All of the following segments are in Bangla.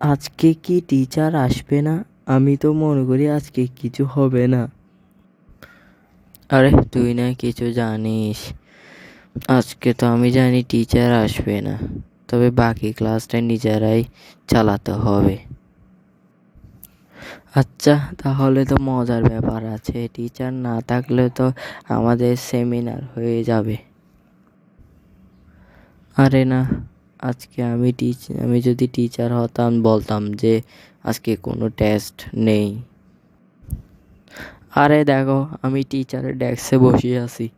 আজকে কি টিচার আসবে না? আমি তো মনে করি আজকে কিছু হবে না। আরে, তুই না কিছু জানিস। আজকে তো আমি জানি টিচার আসবে না। তবে বাকি ক্লাসটা নিজেরাই চালাতে হবে। আচ্ছা তাহলে তো মজার ব্যাপার আছে। টিচার না থাকলে তো আমাদের সেমিনার হয়ে যাবে। আরে না আজকে আমি টিচ আমি যদি টিচার হতাম, বলতাম যে আজকে কোনো টেস্ট নেই। আরে দেখো, আমি টিচারের ডেস্কে বসে আছি।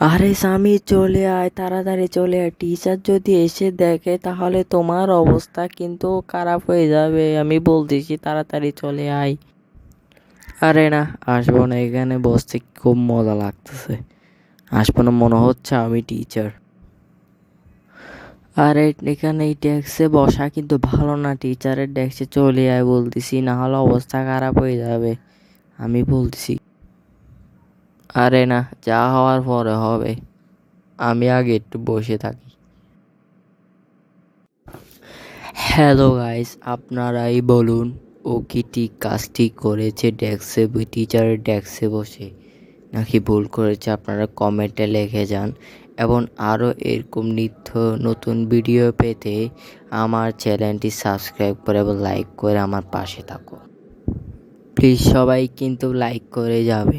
আরে স্বামী, চলে আয়, তাড়াতাড়ি চলে আয়। টিচার যদি এসে দেখে, তাহলে তোমার অবস্থা কিন্তু খারাপ হয়ে যাবে। আমি বলতেছি, তাড়াতাড়ি চলে আয়। আরে না, আসব না, এখানে বসতে খুব মজা লাগতেছে। আসব না, মনে হচ্ছে আমি টিচার আরে এখানে এই ট্যাক্সে বসা কিন্তু ভালো না, টিচারের ডেস্কে চলে আয় বলতেছি না হলে অবস্থা খারাপ হয়ে যাবে। আমি বলতেছি, আরে না, যা হওয়ার পরে হবে। আমি আগে একটু বসে থাকি। হ্যালো গাইস আপনারাই বলুন, ও কি ঠিক কাজটি করেছে ডেস্কে, টিচারের ডেস্কে বসে? নাকি ভুল করেছে? আপনারা কমেন্টে লিখে যান। এবং আরও এরকম নিত্য নতুন ভিডিও পেতে আমার চ্যানেলটি সাবস্ক্রাইব করে এবং লাইক করে আমার পাশে থাকো। প্লিজ সবাই কিন্তু লাইক করে যাবে।